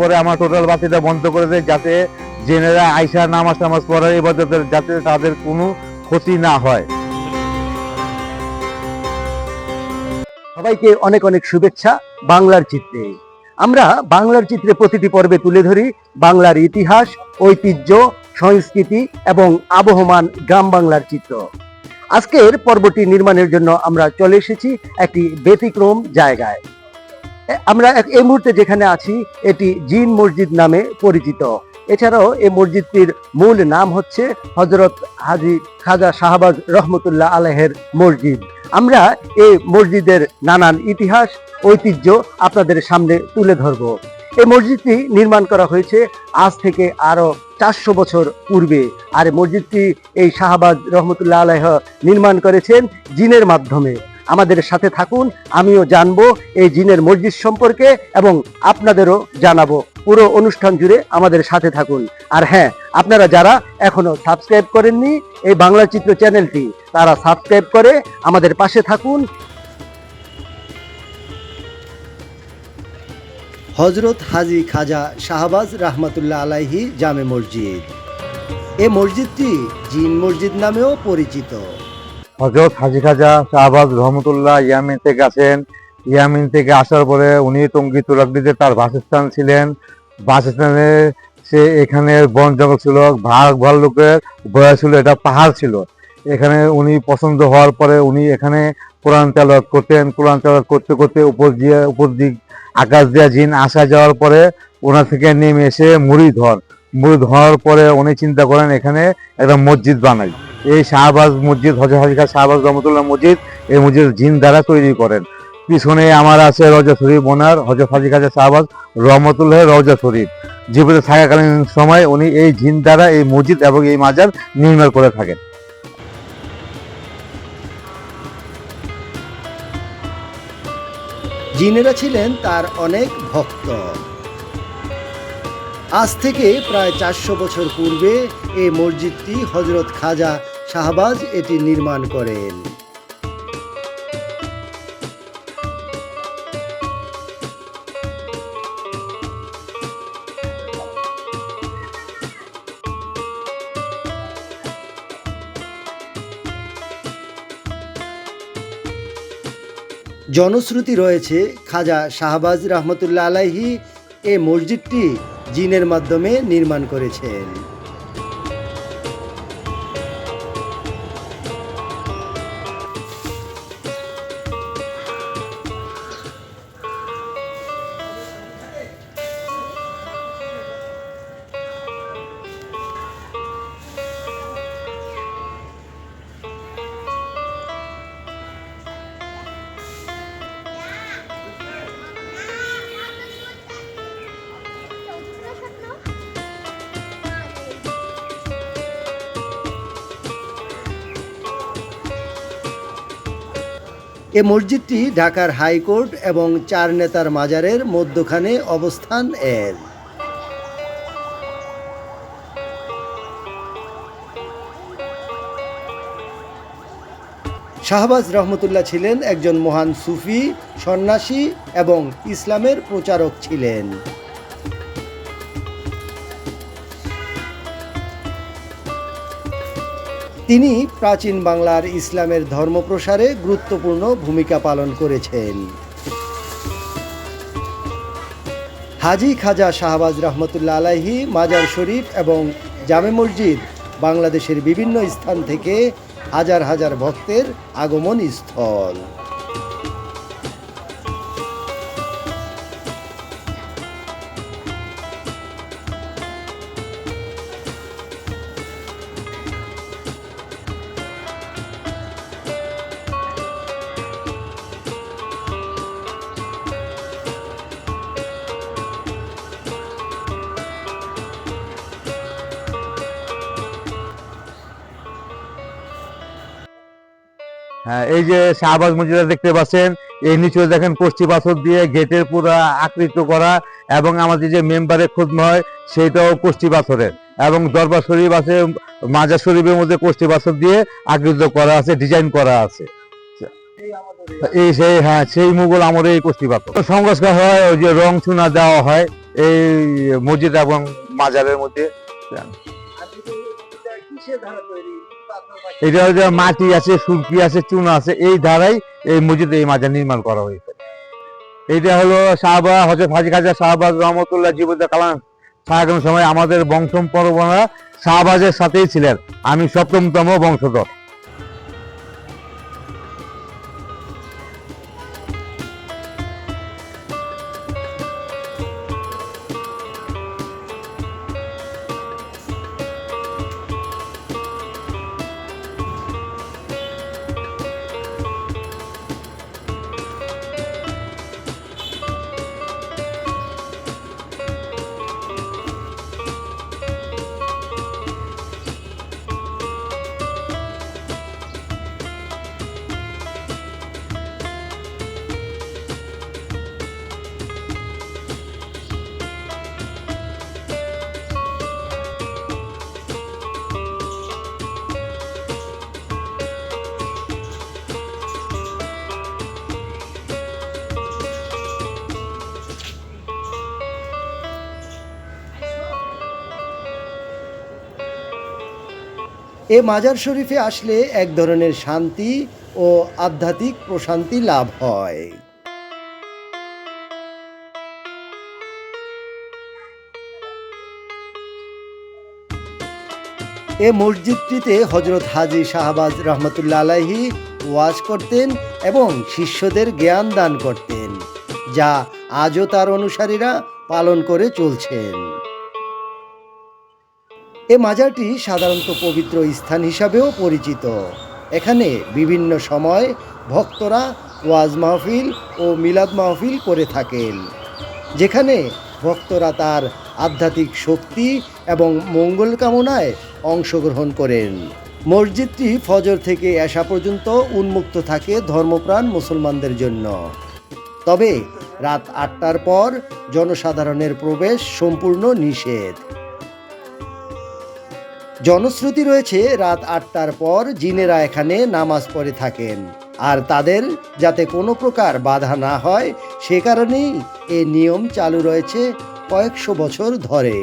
পরে আমার টোটাল বাতিটা বন্ধ করে দেয় যাতে জেনেরা আইসা নামাজ টামাজ পড়ার এবাদতের যাতে তাদের কোনো ক্ষতি না হয়। সবাইকে অনেক অনেক শুভেচ্ছা বাংলার চিত্রে। আমরা বাংলার চিত্রে প্রতিটি পর্বে তুলে ধরি বাংলার ইতিহাস, ঐতিহ্য, সংস্কৃতি এবং আবহমান গ্রাম বাংলার চিত্র। আজকের পর্বটি নির্মাণের জন্য আমরা চলে এসেছি একটি ব্যতিক্রম জায়গায়। আমরা এই মুহূর্তে যেখানে আছি, এটি জিন মসজিদ নামে পরিচিত। এছাড়াও এই মসজিদটির মূল নাম হচ্ছে হজরত হাজি খাজা শাহবাজ রহমতুল্লাহ আলহের মসজিদ। আমরা এই মসজিদের নানান ইতিহাস, ঐতিহ্য আপনাদের সামনে তুলে ধরব। এই মসজিদটি নির্মাণ করা হয়েছে আজ থেকে আরও চারশো বছর পূর্বে। আর মসজিদটি এই শাহবাজ রহমতুল্লাহ আলাহ নির্মাণ করেছেন জিনের মাধ্যমে। আমাদের সাথে থাকুন, আমিও জানব এই জিনের মসজিদ সম্পর্কে এবং আপনাদেরও জানাব। পুরো অনুষ্ঠান জুড়ে আমাদের সাথে থাকুন। আর হ্যাঁ আপনারা যারা এখনও সাবস্ক্রাইব করেননি, এই বাংলা চিত্র চ্যানেলটি, তারা সাবস্ক্রাইব করে আমাদের পাশে থাকুন। হজরত হাজি খাজা শাহবাজ রাহমাতুল্লাহ আলাইহি জামে মসজিদ। এ মসজিদটি জিন মসজিদ নামেও পরিচিত। হজরত হাজি খাজা শাহবাজ রহমতুল্লাহ ইয়ামিন থেকে আসেন ইয়ামিন থেকে আসার পরে উনি টঙ্গী তুরাকদিতে তার বাসস্থান ছিলেন। বাসস্থানে সে এখানে বন জঙ্গল ছিল, ভাগ ভাল্লুকের বয়া ছিল, এটা পাহাড় ছিল। এখানে উনি পছন্দ হওয়ার পরে উনি এখানে কোরআন তেলাওয়াত করতেন। কোরআন তেলাওয়াত করতে করতে উপর দিয়ে, উপর দিক, আকাশ দিয়া জিন আসা যাওয়ার পরে ওনার থেকে নেমে এসে মুড়ি ধর মুড়ি ধরার পরে উনি চিন্তা করেন এখানে একটা মসজিদ বানাই। এই শাহবাজ মসজিদ হজরত হাজিকা শাহবাজ রহমতুল্লাহ মসজিদ, এই মসজিদ জিন দ্বারা তৈরি করেন। পিছনে আমার আছে রজা শরীফ ওনার হজরত হাজি খাজা শাহবাজ রহমতুল্লাহ রজা শরীফ। জীবিত থাকাকালীন সময় উনি এই জিন দ্বারা এই মসজিদ এবং এই মাজার নির্মাণ করে থাকেন। জিনেরা ছিলেন তার অনেক ভক্ত। আজ থেকে প্রায় চারশো বছর পূর্বে এই মসজিদটি হজরত খাজা শাহবাজ এটি নির্মাণ করেন। জনশ্রুতি রয়েছে, খাজা শাহবাজ রহমতুল্লাহ আলাইহি এ মসজিদটি জিনের মাধ্যমে নির্মাণ করেছেন। এ মসজিদটি ঢাকার হাইকোর্ট এবং চার নেতার মাজারের মধ্যখানে অবস্থান এর। শাহবাজ রহমতুল্লাহ ছিলেন একজন মহান সুফি, সন্ন্যাসী এবং ইসলামের প্রচারক ছিলেন। তিনি প্রাচীন বাংলার ইসলামের ধর্ম প্রসারে গুরুত্বপূর্ণ ভূমিকা পালন করেছেন। হাজি খাজা শাহবাজ রহমতুল্লা আলাহি মাজার শরীফ এবং জামে মসজিদ বাংলাদেশের বিভিন্ন স্থান থেকে হাজার হাজার ভক্তের আগমন স্থল এই যে শাহবাজ মসজিদ দেখতে পাচ্ছেন, এই নিচে দেখেন কষ্টি পাথর দিয়ে গেটের পুরো আকৃত করা এবং আমাদের যে মেম্বারের খুদমা হয় সেটাও কষ্টি পাথরের। এবং দরবার শরীফ আছে মাজার শরীফের মধ্যে কষ্টি পাথর দিয়ে আকৃত করা আছে, ডিজাইন করা আছে। এই সেই হ্যাঁ সেই মুঘল আমলে এই কষ্টিপাত সংস্কার হয়, ওই যে রং চুনা দেওয়া হয়, এই মসজিদ এবং মাজারের মধ্যে। মাটি আছে, সুরকি আছে, চুনা আছে, এই ধারাই এই মসজিদ এই মাজার নির্মাণ করা হয়েছে। এইটা হলো শাহবা হজরত হাজি খাজা শাহবাজ রহমতুল্লাহ জীবিত কালাম সাহায্য সময় আমাদের বংশ পরবনা শাহবাজের সাথেই ছিলেন। আমি সপ্তমতম বংশধর। এ মাজার শরীফে আসলে এক ধরনের শান্তি ও আধ্যাত্মিক প্রশান্তি লাভ হয়। এ মসজিদটিতে হজরত হাজি শাহবাজ রহমতুল্লা আলাহি ওয়াজ করতেন এবং শিষ্যদের জ্ঞান দান করতেন, যা আজও তার অনুসারীরা পালন করে চলছেন। এ মাজারটি সাধারণত পবিত্র স্থান হিসাবেও পরিচিত। এখানে বিভিন্ন সময় ভক্তরা ওয়াজ মাহফিল ও মিলাদ মাহফিল করে থাকেন, যেখানে ভক্তরা তার আধ্যাত্মিক শক্তি এবং মঙ্গল কামনায় অংশগ্রহণ করেন। মসজিদটি ফজর থেকে আসা পর্যন্ত উন্মুক্ত থাকে ধর্মপ্রাণ মুসলমানদের জন্য। তবে রাত আটটার পর জনসাধারণের প্রবেশ সম্পূর্ণ নিষেধ। জনশ্রুতি রয়েছে, রাত আটটার পর জিনেরা এখানে নামাজ পড়ে থাকেন। আর তাদের যাতে কোনো প্রকার বাধা না হয়, সে কারণেই এ নিয়ম চালু রয়েছে কয়েকশো বছর ধরে।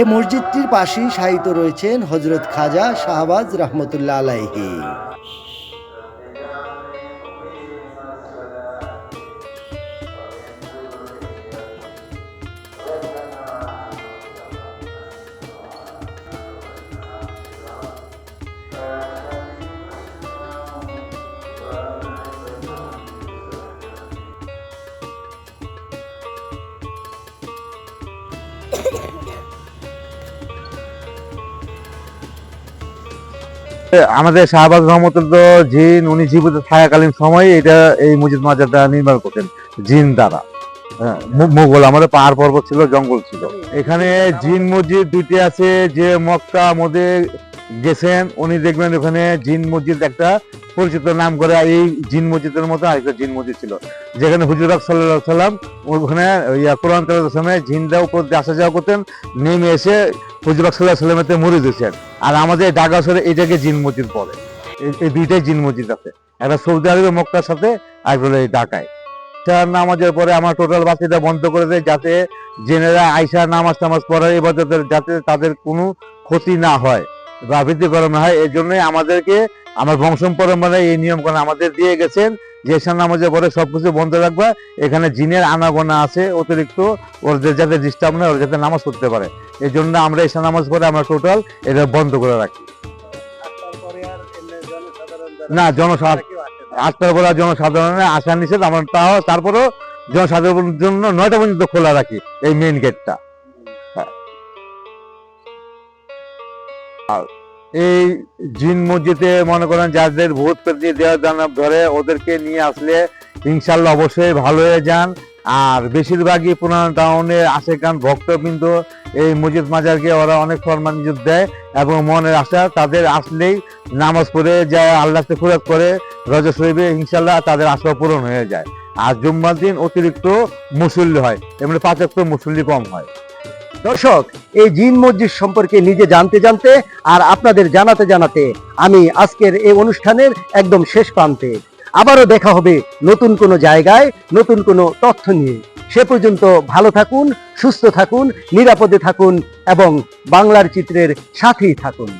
এ মসজিদটির পাশেই শায়িত রয়েছেন হজরত খাজা শাহবাজ রহমতুল্লাহ আলাইহি। আমাদের শাহবাজ রহমতুল্লাহ জিন উনি জীবিত থাকাকালীন সময় এটা এই মসজিদ মাজারটা নির্মাণ করতেন জিন দ্বারা। হ্যাঁ, মু- মুঘল আমাদের পাহাড় পর্বত ছিল জঙ্গল ছিল। এখানে জিন মসজিদ দুইটি আছে যে মক্কা মধ্যে গেছেন, উনি দেখবেন ওখানে জিন মসজিদ একটা পরিচিত নাম করে, এই জিন মসজিদের মতো আরেকটা জিন মসজিদ ছিল। যেখানে হুজুরাত সাল্লাহ সাল্লাম ওখানে কোরআন তেলাওয়াতের সময় জিনরা উপর দিয়ে আসা যাওয়া করতেন, নেমে এসে হুজুরাত সাল্লাহ সাল্লামেতে মরে দিয়েছেন আর আমাদের ঢাকা শহরে এটাকে জিন মসজিদ বলে। এই- দুইটাই জিন মসজিদ আছে। একটা সৌদি আরবে মক্কার সাথে আর এই ঢাকায়। নামাজের পরে আমার টোটাল বাসিটা বন্ধ করে দেয় যাতে জেনেরা আইসা নামাজ টামাজ পড়ার এবাদতের যাতে তাদের কোনো ক্ষতি না হয়। বা করানো হয়, এই জন্যই আমাদেরকে, আমার বংশ পরম্পরায় এই নিয়ম কানুন আমাদের দিয়ে গেছেন যে নামাজে পরে সবকিছু বন্ধ রাখবা, এখানে জিনের আনাগোনা আছে, অতিরিক্ত ওদের যাতে ডিস্টার্ব না ওরা যাতে নামাজ পড়তে পারে। এই জন্য আমরা এশা নামাজ পরে আমরা টোটাল এটা বন্ধ করে রাখি। না, জনসাধারণ, আটটার পরে জনসাধারণের আসা নিষেধ, আমরা তাও তারপরেও জনসাধারণের জন্য নয়টা পর্যন্ত খোলা রাখি, এই মেইন গেটটা এই জিন মসজিদে মনে করেন যাদের ভূত পেতে দেওয়া ধরে, ওদেরকে নিয়ে আসলে ইনশাল্লাহ অবশ্যই ভালো হয়ে যান। আর বেশিরভাগই পুরান টাউনের আশেকান ভক্তবৃন্দ এই মসজিদ মাজারকে ওরা অনেক সম্মান ইজ্জত দেয় এবং মনের আশা তাদের আসলেই নামাজ পড়ে যায়, আল্লাহকে ফুরাত করে, রজা শরীফে ইনশাল্লাহ তাদের আশা পূরণ হয়ে যায়। আর জুম্মার দিন অতিরিক্ত মুসল্লি হয়, এমনি পাঁচাত্ত মুসল্লি কম হয়। দর্শক, এই জিন মসজিদ সম্পর্কে নিজে জানতে জানতে আর আপনাদের জানাতে জানাতে আমি আজকের এই অনুষ্ঠানের একদম শেষ প্রান্তে। আবারও দেখা হবে নতুন কোনো জায়গায়, নতুন কোনো তথ্য নিয়ে। সে পর্যন্ত ভালো থাকুন, সুস্থ থাকুন, নিরাপদে থাকুন এবং বাংলার চিত্রের সাথেই থাকুন।